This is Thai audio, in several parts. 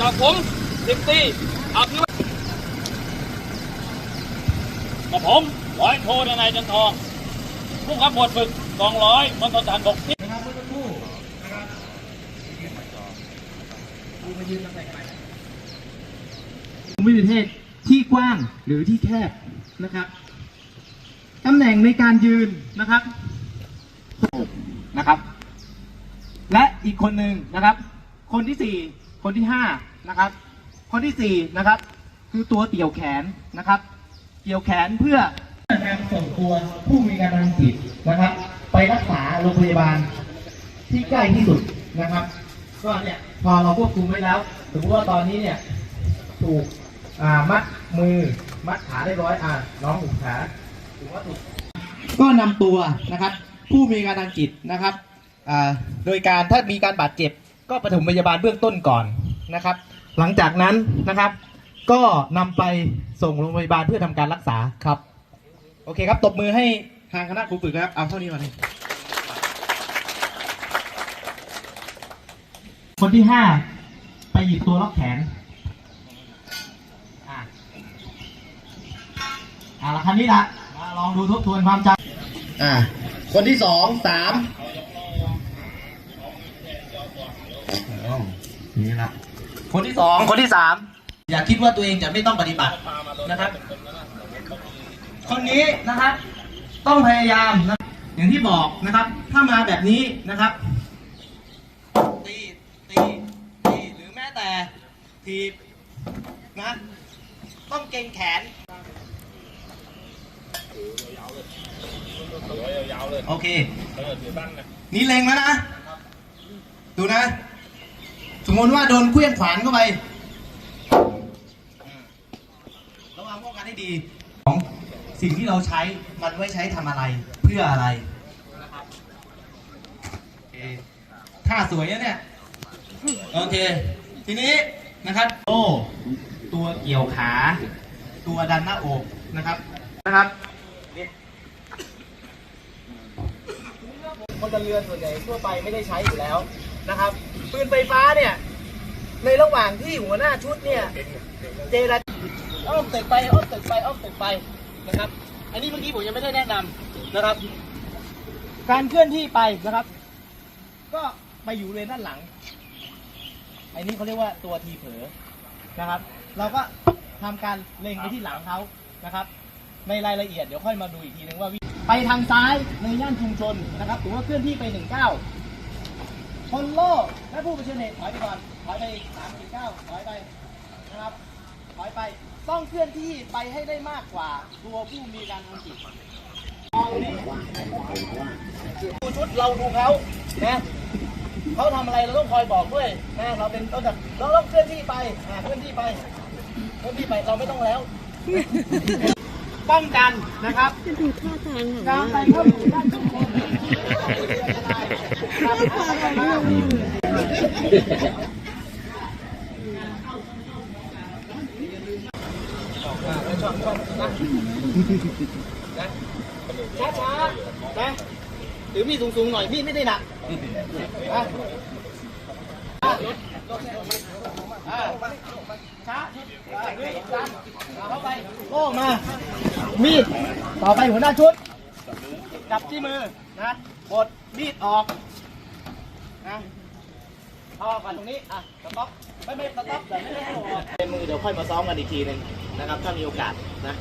จากผมสิบตีอภิวัตกับผมร้อยโทนายจันทอง ผู้ขับหมวดฝึกกองร้อยมณฑลทหารบกที่นะครับเมื่อสักครู่นะครับดูมายืนตำแหน่งใหม่ภูมิประเทศที่กว้างหรือที่แคบนะครับตำแหน่งในการยืนนะครับนะครับ และอีกคนหนึ่งนะครับ คนที่สี่ คนที่ห้านะครับคนที่สี่นะครับ คือตัวเตี่ยวแขนนะครับ เกี่ยวแขนเพื่อนส่งตัวผู้มีการทางจิตนะครับ ไปรักษาโรงพยาบาลที่ใกล้ที่สุดนะครับ ก็เนี่ยพอเราควบคุมไว้แล้วสมมติว่าตอนนี้เนี่ยถูกมัดมือมัดขาได้ร้อยอ่าน้องถูกขาถือว่าถูกก็นำตัวนะครับ ผู้มีการทางจิตนะครับโดยการถ้ามีการบาดเจ็บ ก็ปฐมพยาบาลเบื้องต้นก่อนนะครับ หลังจากนั้นนะครับ ก็นำไปส่งโรงพยาบาลเพื่อทำการรักษาครับ โอเคครับตบมือให้ทางคณะครูฝึกนะครับ เอาเท่านี้ก่อนเลยคนที่ห้าไปหยิบตัวล็อกแขนอ่าอ่าละคันนี้ละมาลองดูทบทวนความจำ อ่า คนที่สองสาม นี่ละคนที่สองคนที่สามอย่าคิดว่าตัวเองจะไม่ต้องปฏิบัตินะครับ คนนี้นะครับ ต้องพยายามนะอย่างที่บอกนะครับ ถ้ามาแบบนี้นะครับ ตีตีตีหรือแม้แต่ทีบนะต้องเกรงแขนโอเคนี่เล็งแล้วนะ ดูนะ สมมติว่าโดนเคลื่อนขวานเข้าไประวังป้องกันให้ดีของสิ่งที่เราใช้มันไว้ใช้ทำอะไรเพื่ออะไรท่าสวยนะเนี่ยโอเค ทีนี้นะครับโอ้ตัวเกี่ยวขา ตัวดันหน้าอกนะครับนะครับคนเรือนส่วนใหญ่ทั่วไปไม่ได้ใช้อยู่แล้วนะครับปืนไฟฟ้าเนี่ย ในระหว่างที่หัวหน้าชุดเนี่ยเจรจาอ้อมตึกไปอ้อมตึกไปอ้อมตึกไปนะครับ อันนี้เมื่อกี้ผมยังไม่ได้แนะนำนะครับ การเคลื่อนที่ไปนะครับ ก็ไปอยู่เลนด้านหลัง อันนี้เขาเรียกว่าตัวทีเผลอนะครับ เราก็ทำการเล็งไปที่หลังเขานะครับ ในรายละเอียดเดี๋ยวค่อยมาดูอีกทีนึงว่าไปทางซ้ายในย่านชุมชนนะครับถือว่าเคลื่อนที่ไปหนึ่งเก้าชนโลและผู้เผชิญเหตุถอยไปก่อน ถอยไปสามสี่เก้าถอยไปนะครับ ถอยไป ต้องเคลื่อนที่ไปให้ได้มากกว่า ตัวผู้มีการทำจิตมองนี่ดูชุดเราดูเขานะเขาทำอะไรเราต้องคอยบอกด้วยนะเราเป็นต้นแบบเราต้องเคลื่อนที่ไปอ่าเคลื่อนที่ไป เคลื่อนที่ไปเราไม่ต้องแล้ว ป้องกันนะครับจะดูท่าทางของการว่าไปเข้าสู่ด้านชุมชนการเข้าไป ช้าช้าๆนะถือมีดสูงๆหน่อยมีดไม่ได้หนักนะอ่าช้าดันเข้าไปโอ้มา มีด ต่อไปหัวหน้าชุด จับที่มือนะกดมีดออกนะพอก่อนตรงนี้ อะสต็อปไม่ไม่สต็อปเดี๋ยวไม่ได้ออกในมือเดี๋ยวค่อยมาซ้อมกันอีกทีหนึ่งนะครับ ถ้ามีโอกาสนะ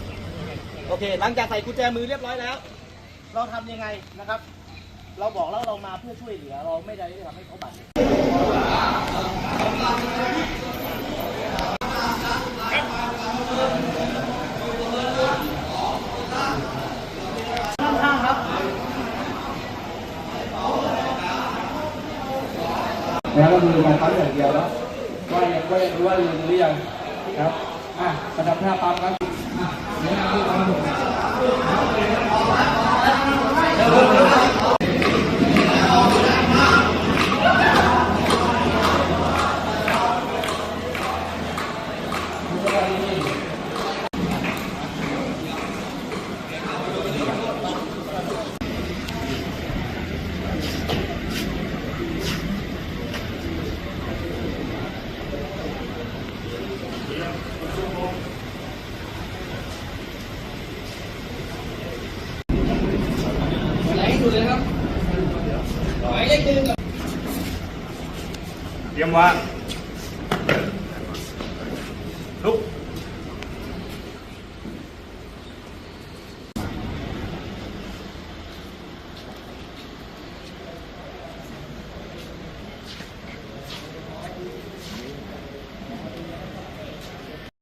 โอเค หลังจากใส่กุญแจมือเรียบร้อยแล้ว เราทำยังไงนะครับ เราบอกแล้วเรามาเพื่อช่วยเหลือ เราไม่ได้ทำให้เขาบาดเจ็บข้างๆครับแล้วก็ดูการปั๊มอย่างเดียวแล้วว่ายังว่ายังว่าลืมหรือยังครับอะประดับท่าปั๊มครับอะเดี๋ยวเราดูความถูก ค เตรียมวางลุก